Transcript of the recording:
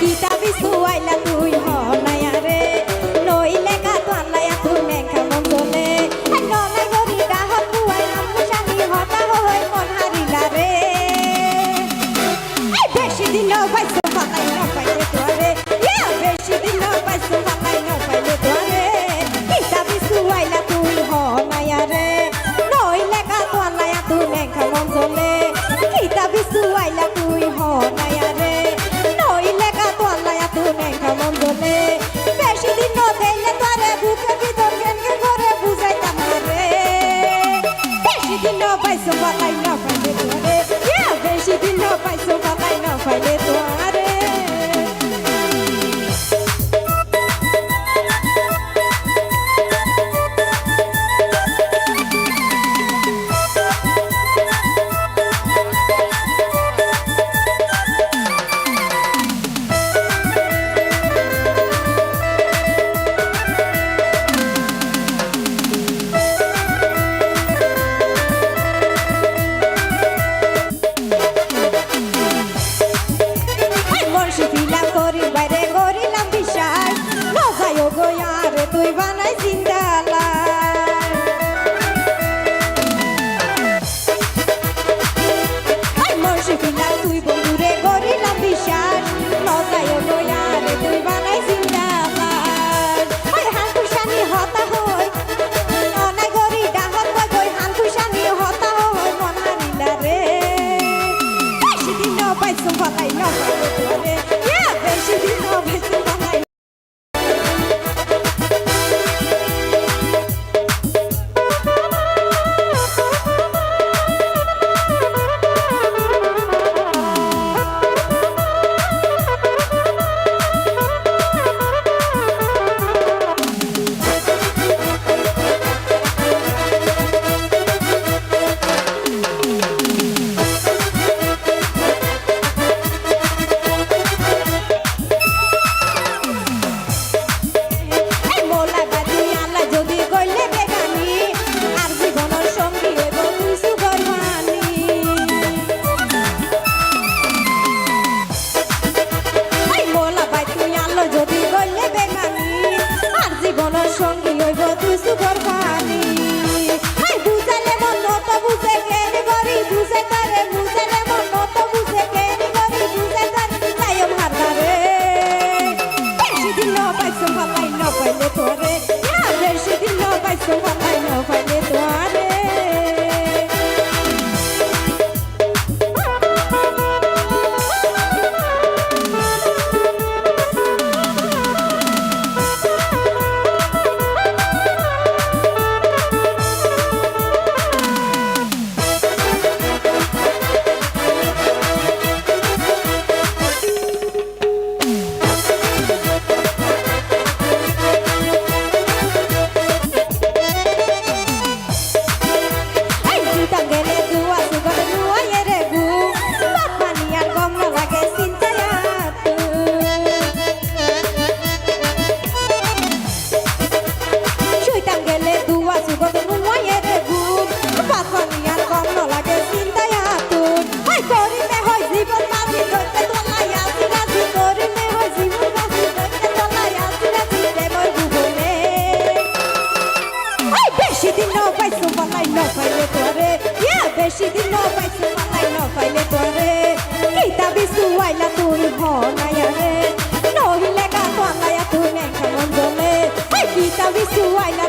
কিতাবি সুয়াইলা তুই হ। Vai, seu papai, não vai ver tua vez. Yeah, vem, Chiquinho, vai, seu papai, não vai ver tua vez. to বেশি দিন ন পাইছো মালাই ন পাইলে পরে। কেইটা বিচু আইলা তুই ভনায়া রে। নহিলে গা তলায়া তুই নেখা মন জলে কেইটা বিচু আইলা